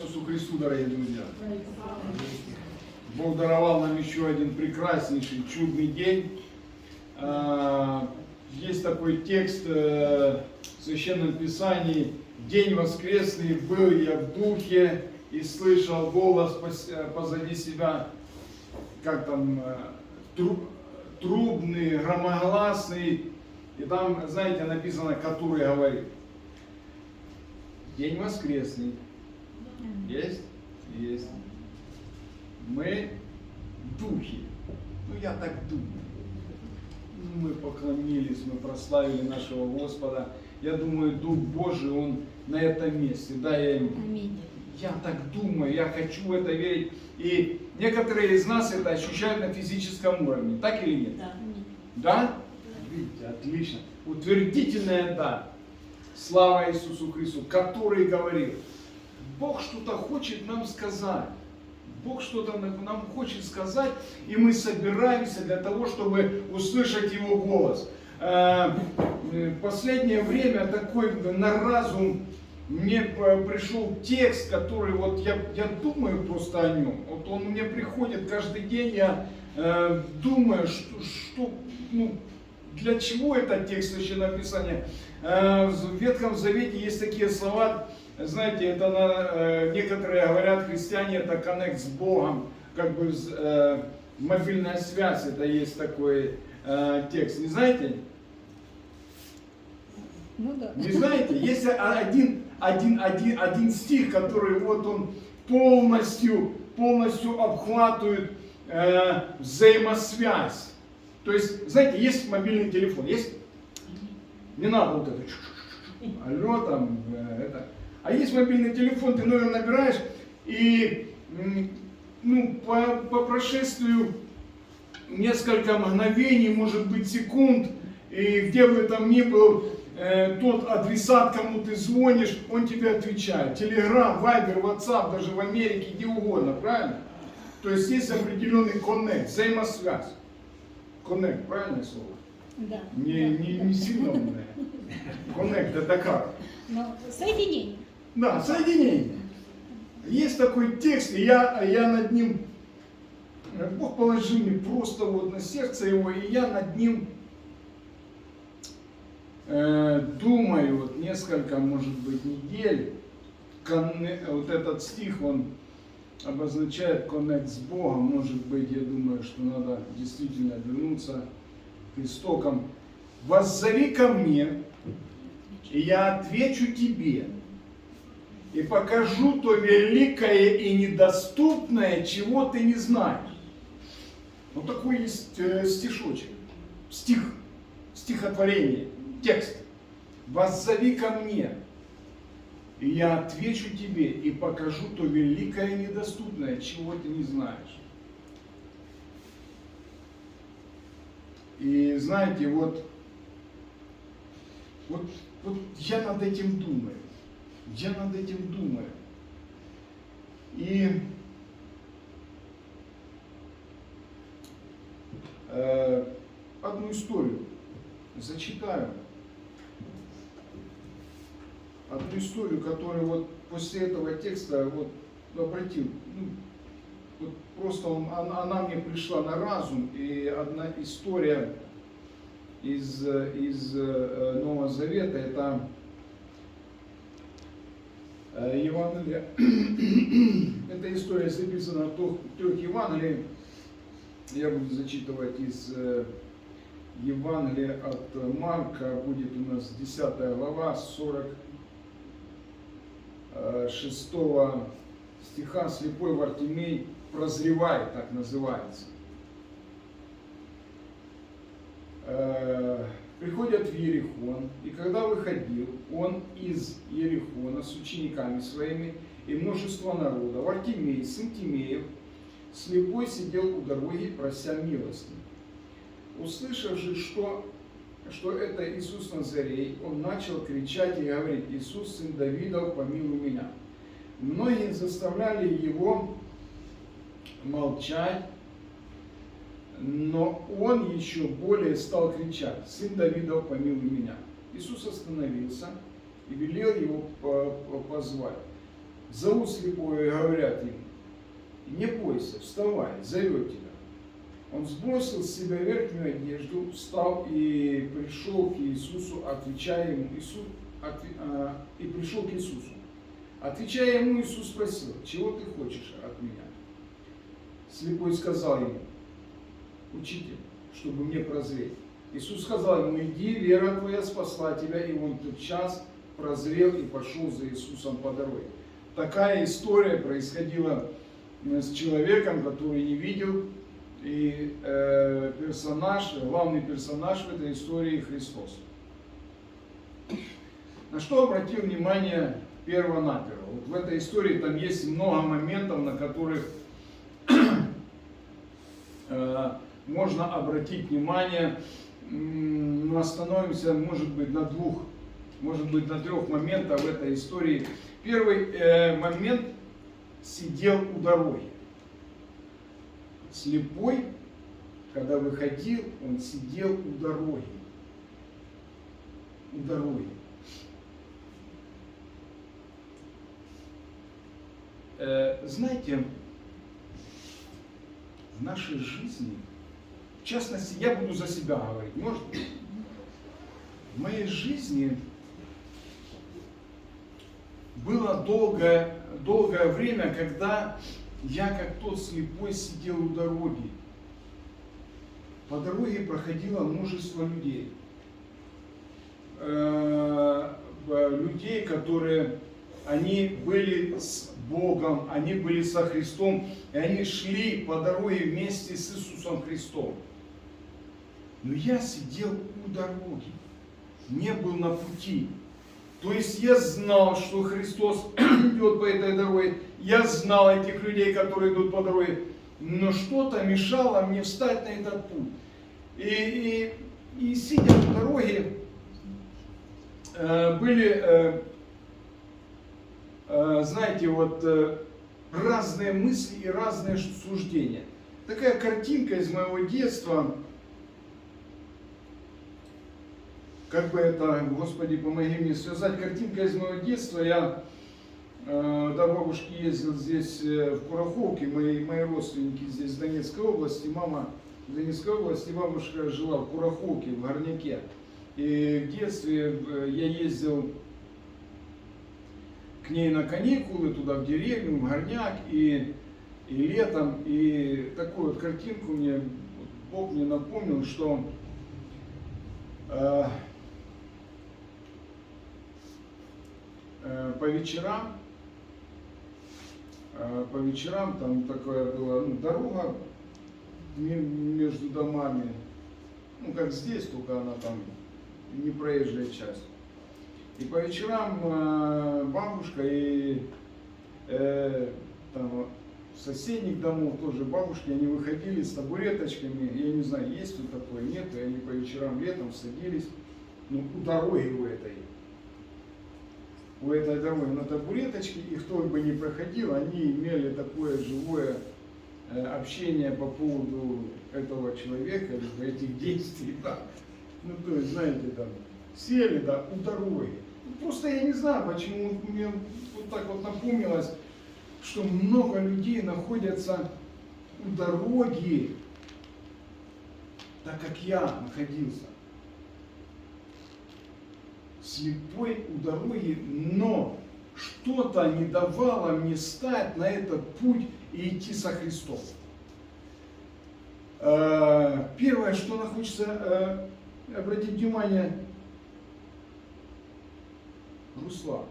Иисусу Христу, дорогие друзья. Бог даровал нам еще один прекраснейший, чудный день. А, Есть такой текст э, в Священном Писании. День воскресный был я в духе и слышал голос э, позади себя, как там, э, тру- трубный, громогласный. И там, знаете, написано, который говорит. День воскресный. Есть? Есть. Мы духи. Ну, я так думаю. Мы поклонились, мы прославили нашего Господа. Я думаю, Дух Божий, Он на этом месте. Да, я, Аминь. я так думаю, я хочу в это верить. И некоторые из нас это ощущают на физическом уровне. Так или нет? Да. Да? Видите, отлично. Утвердительное да. Слава Иисусу Христу, который говорил, Бог что-то хочет нам сказать. Бог что-то нам хочет сказать, и мы собираемся для того, чтобы услышать Его голос. Э, э, последнее время такой на разум мне пришел текст, который вот я, я думаю просто о нем. Вот он мне приходит каждый день, я э, думаю, что, что ну, для чего этот текст Священного Писания. В Ветхом Завете есть такие слова, знаете, это на, э, некоторые говорят, христиане, это коннект с Богом, как бы э, мобильная связь, это есть такой э, текст. Не знаете? Ну да. Не знаете, есть один, один, один, один стих, который вот он полностью, полностью обхватывает э, взаимосвязь. То есть, знаете, есть мобильный телефон, есть? Не надо вот это. Алло, там, э, это. А есть мобильный телефон, ты номер набираешь, и ну, по, по прошествию несколько мгновений, может быть, секунд, и где бы там ни был э, тот адресат, кому ты звонишь, он тебе отвечает. Телеграм, Вайбер, Ватсап, даже в Америке, где угодно, правильно? То есть есть определенный коннект, взаимосвязь. Коннект, правильное слово? Да. Не, да, не, да. не сильно умное. Коннект это как? Но соединение. Да, соединение. Есть такой текст, и я, я над ним, э, Бог положил мне просто вот на сердце его, и я над ним э, думаю вот несколько, может быть, недель. Конне- вот этот стих, он обозначает коннект с Богом. Может быть, я думаю, что надо действительно вернуться к истокам. «Воззови ко мне, и я отвечу тебе, и покажу то великое и недоступное, чего ты не знаешь. Вот такой есть э, стишочек, стих, стихотворение, текст. «Воззови ко мне, и я отвечу тебе, и покажу то великое и недоступное, чего ты не знаешь». И знаете, вот, вот, вот я над этим думаю. Я над этим думаю. И э, одну историю зачитаю. Одну историю, которую вот после этого текста вот обратил, ну, вот просто он, она, она мне пришла на разум, и одна история из, из э, Нового Завета, это э, Евангелие, эта история записана в трех, Евангелиях, я буду зачитывать из э, Евангелия от Марка, будет у нас 10 глава, 46 стиха, слепой Вартимей прозревает, так называется. Приходят в Ерихон, и когда выходил он из Ерихона с учениками своими и множество народа, Вартимей, сын Тимеев, слепой сидел у дороги, прося милости. Услышав же, что, что это Иисус Назарей, он начал кричать и говорить, Иисус, сын Давидов, помилуй меня. Многие заставляли его молчать, но он еще более стал кричать, «Сын Давидов, помилуй меня». Иисус остановился и велел его по- по- позвать. зовут слепого и говорят ему, не бойся, вставай, зовет тебя. Он сбросил с себя верхнюю одежду, встал и пришел к Иисусу, отвечая ему, Иисус, отве- а, и пришел к Иисусу. Отвечая ему, Иисус спросил, чего ты хочешь от меня? Слепой сказал ему, учитель, чтобы мне прозреть. Иисус сказал ему, иди, вера твоя спасла тебя, и он тот час прозрел и пошел за Иисусом по дороге. Такая история происходила э, с человеком, который не видел, и э, персонаж, главный персонаж в этой истории Христос. На что обратил внимание перво-наперво? Вот в этой истории там есть много моментов, на которых э, можно обратить внимание. Но остановимся, может быть, на двух, может быть, на трех моментах в этой истории. Первый э, момент сидел у дороги. Слепой, когда выходил, он сидел у дороги. У дороги. Э, знаете, в нашей жизни, частности, я буду за себя говорить, может в моей жизни было долгое, долгое время, когда я, как тот слепой, сидел у дороги. По дороге проходило множество людей. Э, э, Людей, которые, они были с Богом, они были со Христом, и они шли по дороге вместе с Иисусом Христом. Но я сидел у дороги, не был на пути. То есть я знал, что Христос идет по этой дороге, я знал этих людей, которые идут по дороге, но что-то мешало мне встать на этот путь. И, и, и сидя на дороге, э, были, э, э, знаете, вот разные мысли и разные суждения. Такая картинка из моего детства, как бы это, Господи, помоги мне связать, картинка из моего детства, я э, до бабушки ездил здесь э, в Кураховке, мои, мои родственники здесь в Донецкой области, мама в Донецкой области, бабушка жила в Кураховке, в Горняке. И в детстве э, я ездил к ней на каникулы, туда в деревню, в Горняк, и, и летом, и такую вот картинку мне, Бог мне напомнил, что э, э, по вечерам, э, по вечерам там такая была ну, дорога ме- между домами, ну как здесь, только она там не проезжая часть. И по вечерам э, бабушка и э, там соседних домов тоже бабушки, они выходили с табуреточками, я не знаю, есть тут такое, нет, и они по вечерам летом садились, ну, у дороги у этой, у этой дороги на табуреточке, и кто бы ни проходил, они имели такое живое э, общение по поводу этого человека, этих действий, да. Ну, то есть, знаете, там, сели, да, у дороги. Ну, Просто я не знаю, почему мне вот так вот напомнилось, что много людей находятся у дороги, так как я находился. Слепой у дороги, но что-то не давало мне стать на этот путь и идти со Христом. Э, Первое, что нам хочется э, обратить внимание, Руслан,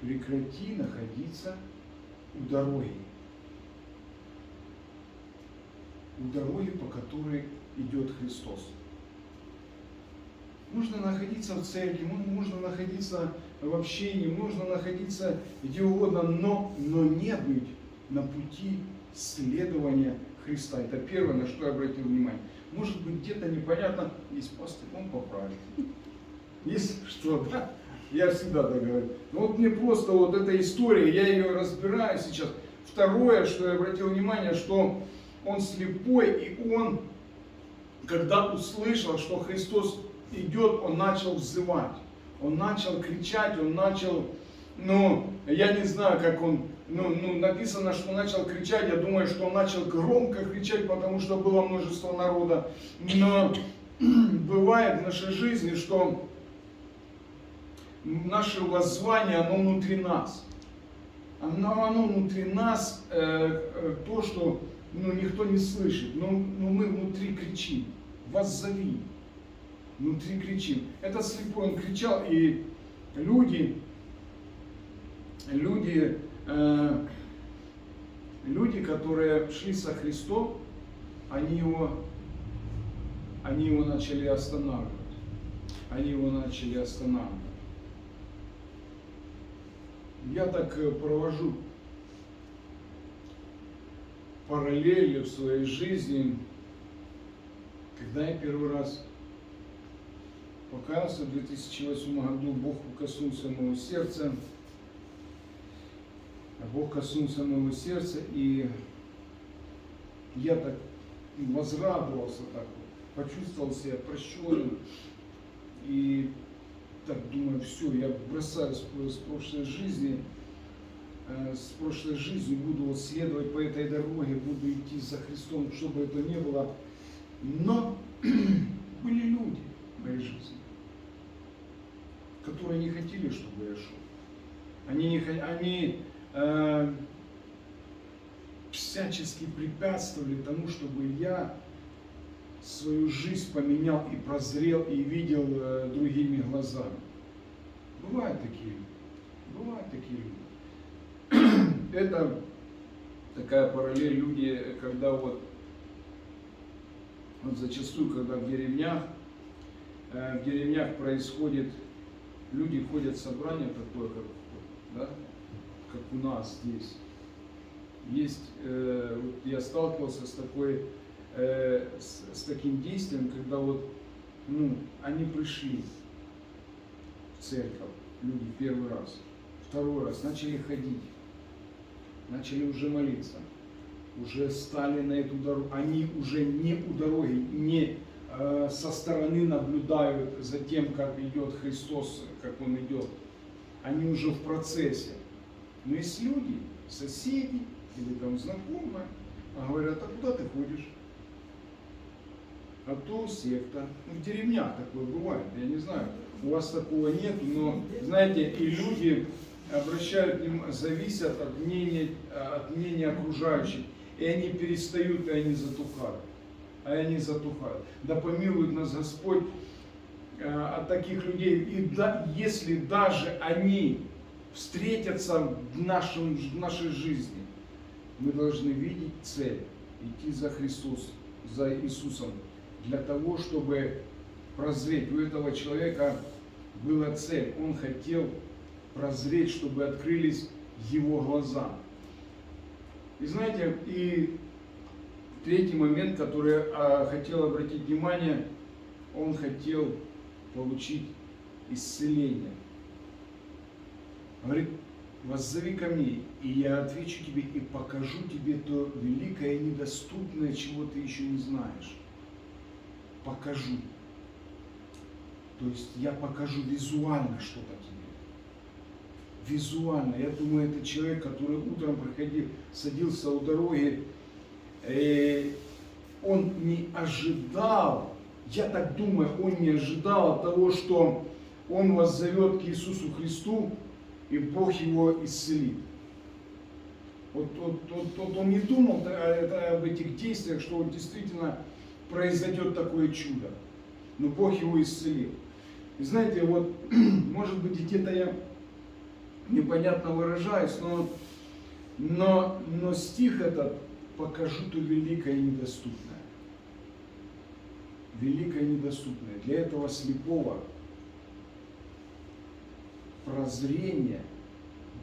прекрати находиться у дороги. У дороги, по которой идет Христос. Нужно находиться в церкви, можно находиться в общении, можно находиться где угодно, но, но не быть на пути следования Христа. Это первое, на что я обратил внимание. Может быть, где-то непонятно, есть пастырь, он поправит. Если что, да, я всегда так говорю. Но вот мне просто вот эта история, я ее разбираю сейчас. Второе, что я обратил внимание, что он слепой, и он, когда услышал, что Христос идет, он начал взывать. Он начал кричать, он начал ну, я не знаю, как он, ну, ну, написано, что начал кричать, я думаю, что он начал громко кричать, потому что было множество народа. Но бывает в нашей жизни, что наше воззвание, оно внутри нас. Оно, оно внутри нас, э, э, то, что ну, никто не слышит, но, но мы внутри кричим, воззови, внутри кричим. Этот слепой, он кричал, и люди, люди, э, люди, которые шли со Христом, они его, они его начали останавливать. Они его начали останавливать. Я так э, провожу параллели в своей жизни, когда я первый раз покаялся в 2008 году, Бог коснулся моего сердца, Бог коснулся моего сердца, и я так возрадовался, так вот, почувствовал себя прощенным, и так думаю, все, я бросаю с, с прошлой жизни, э, с прошлой жизнью, буду следовать по этой дороге, буду идти за Христом, что бы это ни было. Но были люди в моей жизни, которые не хотели, чтобы я шел. Они, не, они э, всячески препятствовали тому, чтобы я свою жизнь поменял и прозрел, и видел э, другими глазами. Бывают такие люди. Бывают такие люди. Это такая параллель люди, когда вот, вот зачастую, когда в деревнях, э, в деревнях происходит, люди ходят в собрание такое, как, да, как у нас здесь. Есть, э, вот я сталкивался с такой, э, с, с таким действием, когда вот, ну, они пришли в церковь, люди первый раз, второй раз, начали ходить, начали уже молиться, уже стали на эту дорогу, они уже не у дороги, не со стороны наблюдают за тем, как идет Христос, как Он идет, они уже в процессе. Но есть люди, соседи или там знакомые, а говорят, а куда ты ходишь? А то секта. Ну, в деревнях такое бывает, я не знаю, у вас такого нет, но, знаете, и люди обращают, зависят от мнения, от мнения окружающих, и они перестают, и они затухают. А они затухают. Да помилует нас Господь э, от таких людей. И да, если даже они встретятся в, нашем, в нашей жизни, мы должны видеть цель, идти за Христос, за Иисусом, для того, чтобы прозреть. У этого человека была цель. Он хотел прозреть, чтобы открылись его глаза. И знаете, и третий момент, который я а, хотел обратить внимание, он хотел получить исцеление. Говорит, воззови ко мне, и я отвечу тебе и покажу тебе то великое и недоступное, чего ты еще не знаешь. Покажу. То есть я покажу визуально что-то тебе. Визуально. Я думаю, это человек, который утром проходил, садился у дороги, он не ожидал, я так думаю, он не ожидал того, что он вас зовет к Иисусу Христу, и Бог его исцелит. Вот, вот, вот, вот он не думал об этих действиях, что вот действительно произойдет такое чудо. Но Бог его исцелил. И знаете, вот, может быть, где-то я непонятно выражаюсь, но, но, но стих этот покажу то великое и недоступное. Великое и недоступное. Для этого слепого прозрение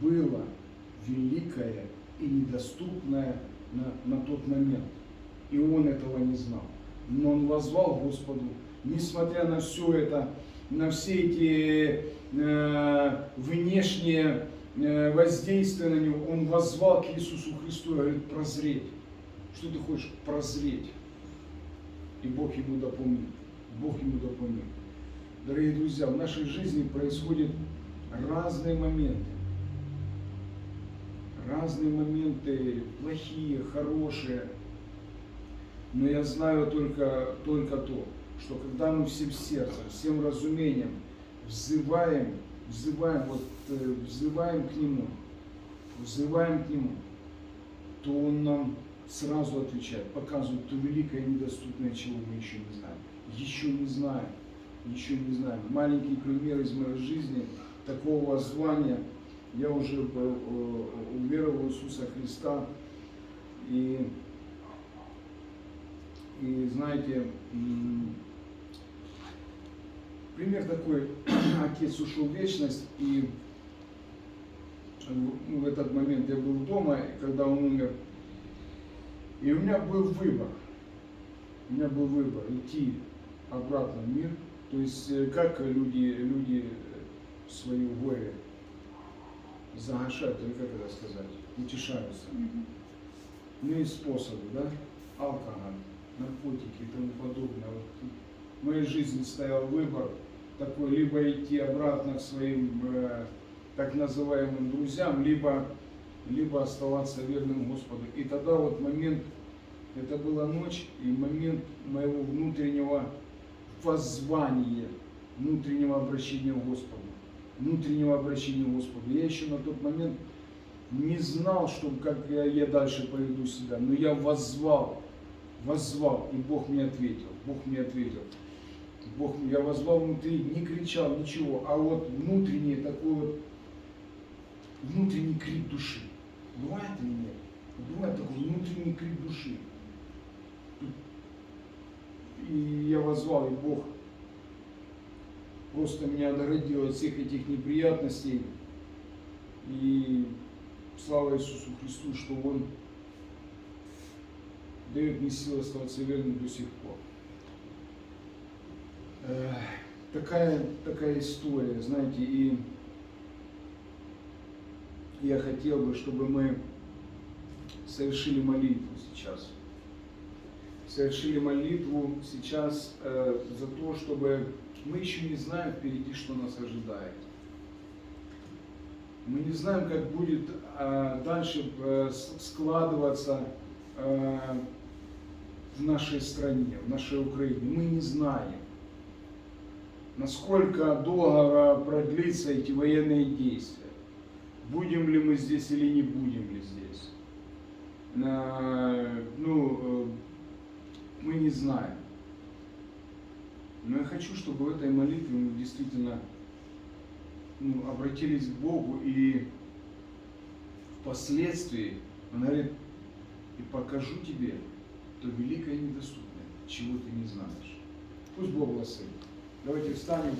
было великое и недоступное на, на тот момент. И он этого не знал. Но он возвал Господу, несмотря на все это, на все эти э, внешние э, воздействия на него, он возвал к Иисусу Христу и говорит, прозреть. Что ты хочешь? Прозреть. И Бог ему допомнит. Бог ему допомнит. Дорогие друзья, в нашей жизни происходят разные моменты. разные моменты, плохие, хорошие. Но я знаю только, только то, что когда мы всем сердцем, всем разумением взываем, взываем, вот, э, взываем к Нему, взываем к Нему, то Он нам сразу отвечает, показывает то великое и недоступное, чего мы еще не знаем. Еще не знаем, еще не знаем. Маленький пример из моей жизни такого звания. Я уже был, э, уверовал в Иисуса Христа. И, и знаете, пример такой, отец ушел в вечность, и в ну, в этот момент я был дома, и когда он умер, и у меня был выбор. У меня был выбор идти обратно в мир. То есть э, как люди, люди э, свою горе загашают, или как это сказать, утешаются. Ну и способы, да? Алкоголь, наркотики и тому подобное. Вот в моей жизни стоял выбор такой, либо идти обратно к своим э, так называемым друзьям, либо, либо оставаться верным Господу. И тогда вот момент, это была ночь, и момент моего внутреннего воззвания, внутреннего обращения к Господу, внутреннего обращения к Господу. Я еще на тот момент не знал, что, как я, я дальше поведу себя, но я воззвал, воззвал, и Бог мне ответил, Бог мне ответил. Бог, я возвал внутри, не кричал, ничего, а вот внутренний такой вот, внутренний крик души. Бывает или нет? Бывает такой внутренний крик души. И я возвал, и Бог просто меня оградил от всех этих неприятностей. И слава Иисусу Христу, что Он дает мне силу оставаться верным до сих пор. Э, Такая, такая история, знаете, и я хотел бы, чтобы мы совершили молитву сейчас. Совершили молитву сейчас э, за то, чтобы мы еще не знаем впереди, что нас ожидает. Мы не знаем, как будет э, дальше э, складываться э, в нашей стране, в нашей Украине. Мы не знаем, насколько долго продлится эти военные действия. Будем ли мы здесь или не будем ли здесь. Ну, э, мы не знаем. Но я хочу, чтобы в этой молитве мы действительно ну, обратились к Богу и впоследствии, он говорит, и покажу тебе то великое и недоступное, чего ты не знаешь. Пусть Бог благословит. Давайте встанем.